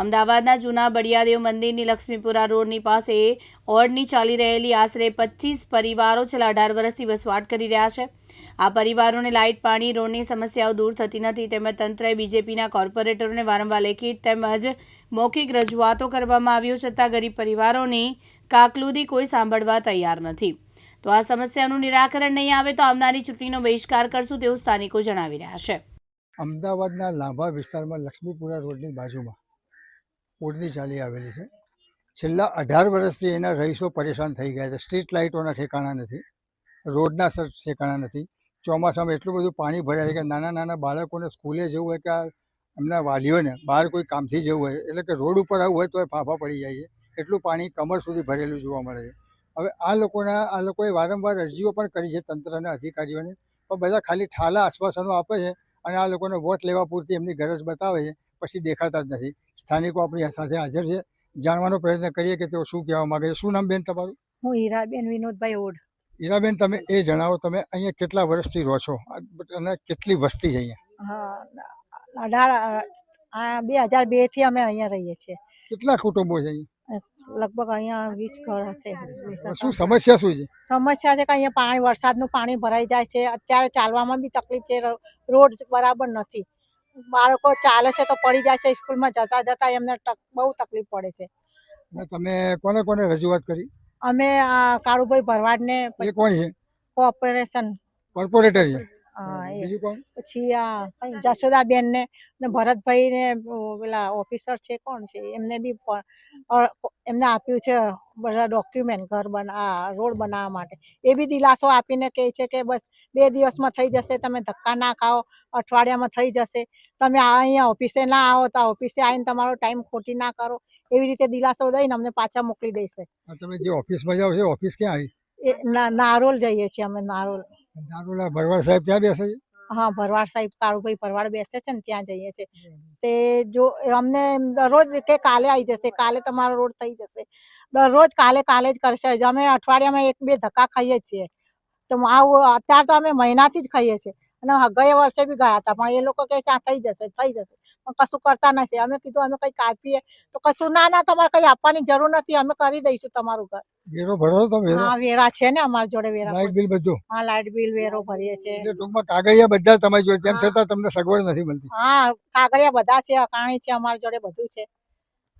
અમદાવાદના જૂના બળિયાદેવ મંદિરની લક્ષ્મીપુરા રોડની પાસે ઓડની ચાલી રહેલી આશરે પચીસ પરિવારો છેલ્લા અઢાર વર્ષથી વસવાટ કરી રહ્યા છે. આ પરિવારોને લાઇટ, પાણી, રોડની સમસ્યાઓ દૂર થતી નથી. તેમજ તંત્રએ બીજેપીના કોર્પોરેટરોને વારંવાર લેખિત તેમજ મૌખિક રજૂઆતો કરવામાં આવ્યું છતાં ગરીબ પરિવારોની કાકલુદી કોઈ સાંભળવા તૈયાર નથી. તો આ સમસ્યાનું નિરાકરણ નહીં આવે તો આવનારી ચૂંટણીનો બહિષ્કાર કરશું તેવું સ્થાનિકો જણાવી રહ્યા છે. અમદાવાદના લાંભા વિસ્તારમાં લક્ષ્મીપુરા રોડની બાજુમાં ઓડની ચાલી આવેલી છે. છેલ્લા અઢાર વર્ષથી એના રહીશો પરેશાન થઈ ગયા છે. સ્ટ્રીટ લાઇટોના ઠેકાણા નથી, રોડના ઠેકાણા નથી. ચોમાસામાં એટલું બધું પાણી ભરાય છે કે નાના નાના બાળકોને સ્કૂલે જવું હોય કે એમના વાલીઓને બહાર કોઈ કામથી જવું હોય, એટલે કે રોડ ઉપર આવવું હોય તો ફાંફા પડી જાય છે. એટલું પાણી કમર સુધી ભરેલું જોવા મળે છે. હવે આ લોકોના, આ લોકોએ વારંવાર અરજીઓ પણ કરી છે તંત્રના, અધિકારીઓને. પણ બધા ખાલી ઠાલા આશ્વાસનો આપે છે અને આ લોકોને વોટ લેવા પૂરતી એમની ગરજ બતાવે છે પછી દેખાતા જ નથી. સ્થાનિકો આપણી સાથે હાજર છે. જાણવાનો પ્રયત્ન કરીએ કે તેઓ શું કહેવા માગે છે. શું નામ બેન તમારું? હું હીરાબેન વિનોદભાઈ ઓડ હીરાબેન તમે એ જણાવો તમે અહીંયા કેટલા વર્ષથી રહો છો? અને કેટલી વસ્તી છે અહીંયા? હા અઢાર આ બે હજાર બેથી અમે અહીંયા રહીએ છીએ. કેટલા કુટુંબો છે અહીંયા? લગભગ અહીંયા વીસ ઘર હશે. શું સમસ્યા શું છે? સમસ્યા છે કે અહીંયા પાણી વરસાદનું પાણી ભરાઈ જાય છે. અત્યારે ચાલવામાં બી તકલીફ છે. રોડ બરાબર નથી. બાળકો ચાલે છે તો પડી જાય છે. સ્કૂલમાં જતા જતા એમને બહુ તકલીફ પડે છે. તમે કોને કોને રજૂઆત કરી? અમે આ કાળુભાઈ ભરવાડને કોણ છે? કોઓપરેશન કોર્પોરેટર છે. બીજું કોણ? પછી આ જશોદાબેન ને ને ભરતભાઈ ને પેલા ઓફિસર છે કોણ છે એમને બી એમને આપ્યું છે બધા ડોક્યુમેન્ટ ઘર બના રોડ બનાવવા માટે. એ બી દિલાસો આપીને કહે છે કે બસ બે દિવસમાં થઈ જશે તમે ધક્કા ના ખાઓ અઠવાડિયામાં થઈ જશે. તમે આ અહીંયા ઓફિસે ના આવો તો ઓફિસે આવીને તમારો ટાઈમ ખોટી ના કરો. એવી રીતે દિલાસો દઈને અમને પાછા મોકલી દેશે. તમે જે ઓફિસમાં જાઓ છો ઓફિસ ક્યાં આવી? નારોલ જઈએ છીએ અમે નારોલ. દારૂલા ભરવાડ સાહેબ ત્યાં બેસે છે? હા ભરવાડ સાહેબ કાળુભાઈ ભરવાડ બેસે છે ને ત્યાં જઈએ છે તે જો અમને દરરોજ કે કાલે આવી જશે કાલે તમારો રોડ થઈ જશે. દરરોજ કાલે કાલે જ કરશે. અમે અઠવાડિયામાં એક બે ધક્કા ખાઈએ છીએ. તો આવું અત્યારે તો અમે મહિનાથી જ ખાઈએ છીએ. અને ગયા વર્ષે બી ગયા હતા પણ એ લોકો કહે છે આ થઈ જશે થઈ જશે. પણ કશું કરતા નથી. અમે કીધું અમે કંઈ કાપીએ. તો કશું ના ના તમારે કંઈ આપવાની જરૂર નથી. અમે કરી દઈશું તમારું ઘર. વેરો ભરો તો વેરો? હા વેરા છે ને અમાર જોડે વેરા લાઇટ બિલ બધું? હા લાઇટ બિલ વેરો ભરીએ છીએ. એટલે ટૂંકમાં કાગળિયા બધા તમારી જોડે તેમ છતાં તમને સગવડ નથી મળતી. હા કાગળિયા બધા છે અકાણી છે અમાર જોડે બધું છે.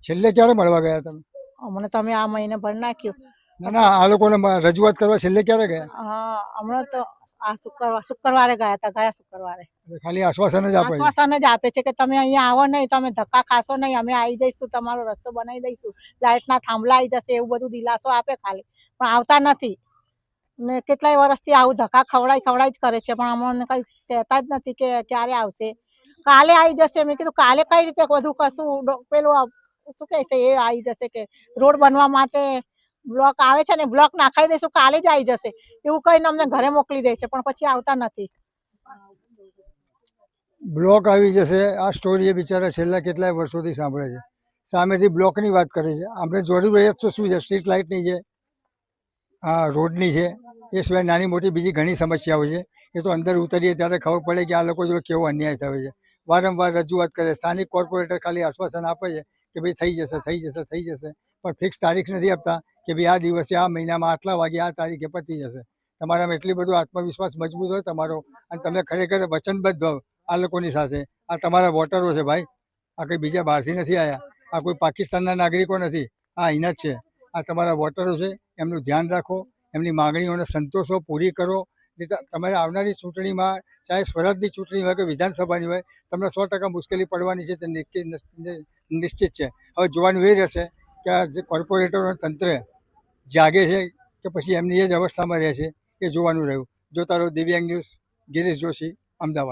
છેલ્લે ક્યારે મળવા ગયા તમે? અમને તમે આ મહિને ભરી નાખ્યું. ના ના આ લોકોને રજૂઆત કરવા છેલ્લે ક્યારે ગયા? હા હમણાં તો આ શુક્રવાર શુક્રવારે ગયા હતા ગયા શુક્રવારે. ખાલી આશ્વાસન જ આપે આશ્વાસન જ આપે છે કે તમે અહીંયા આવો નહીં તમે ધક્કા ખાશો નહીં અમે આવી જઈશું તમારો રસ્તો બનાવી દઈશું. લાઇટના થાંભલા આવી જશે એવું બધું દિલાસો આપે ખાલી. પણ આવતા નથી. ને કેટલાય વર્ષથી આવું ધક્કા ખવડાઈ ખવડાઈ જ કરે છે પણ અમને કઈ કહેતા જ નથી કે ક્યારે આવશે. કાલે આવી જશે મેં કીધું કાલે કઈ રીતે બધું કશું પેલું શું કહેશે એ આવી જશે કે રોડ બનવા માટે બ્લોક આવે છે ને, બ્લોક નાખાઈ દઈશું, કાલે જ આવી જશે. એવું કહીને અમને ઘરે મોકલી દે છે, પણ પછી આવતા નથી. બ્લોક આવી જશે. આ સ્ટોરી એ બિચારા છેલ્લા કેટલાય વર્ષોથી સાંભળે છે. સામેથી બ્લોકની વાત કરે છે. આપણે જરૂરિયાત તો શું છે? સ્ટ્રીટ લાઇટની છે, આ રોડની છે. એ સિવાય નાની મોટી બીજી ઘણી સમસ્યાઓ છે. એ તો અંદર ઉતરીએ ત્યારે ખબર પડે કે આ લોકો જોડે કેવો અન્યાય થયો છે. વારંવાર રજૂઆત કરે સ્થાનિક કોર્પોરેટર ખાલી આશ્વાસન આપે છે કે ભાઈ થઈ જશે થઈ જશે થઈ જશે. પણ ફિક્સ તારીખ નથી આપતા. કે ભાઈ આ દિવસે, આ મહિનામાં આટલા વાગે આ તારીખે પતી જશે. તમારામાં એટલી બધું આત્મવિશ્વાસ મજબૂત હોય તમારો, અને તમે ખરેખર વચનબદ્ધ હો આ લોકોની સાથે. આ તમારા વોટરો છે ભાઈ. આ કંઈ બીજા બહારથી નથી આવ્યા આ કોઈ પાકિસ્તાનના નાગરિકો નથી. આ અહીંના જ છે. આ તમારા વોટરો છે. એમનું ધ્યાન રાખો. એમની માગણીઓને સંતોષો, પૂરી કરો. તમારે આવનારી ચૂંટણીમાં, ચાહે સ્વરાજની ચૂંટણી હોય કે વિધાનસભાની હોય, તમને સો ટકા મુશ્કેલી પડવાની છે. તે નિશ્ચિત છે. હવે જોવાનું એ રહેશે કે આ જે કોર્પોરેટરો તંત્ર જાગે છે કે પછી એમની એ જ અવસ્થામાં રહે છે એ જોવાનું રહ્યું. જોતા રહો દિવ્યાંગ ન્યૂઝ ગિરીશ જોશી, અમદાવાદ.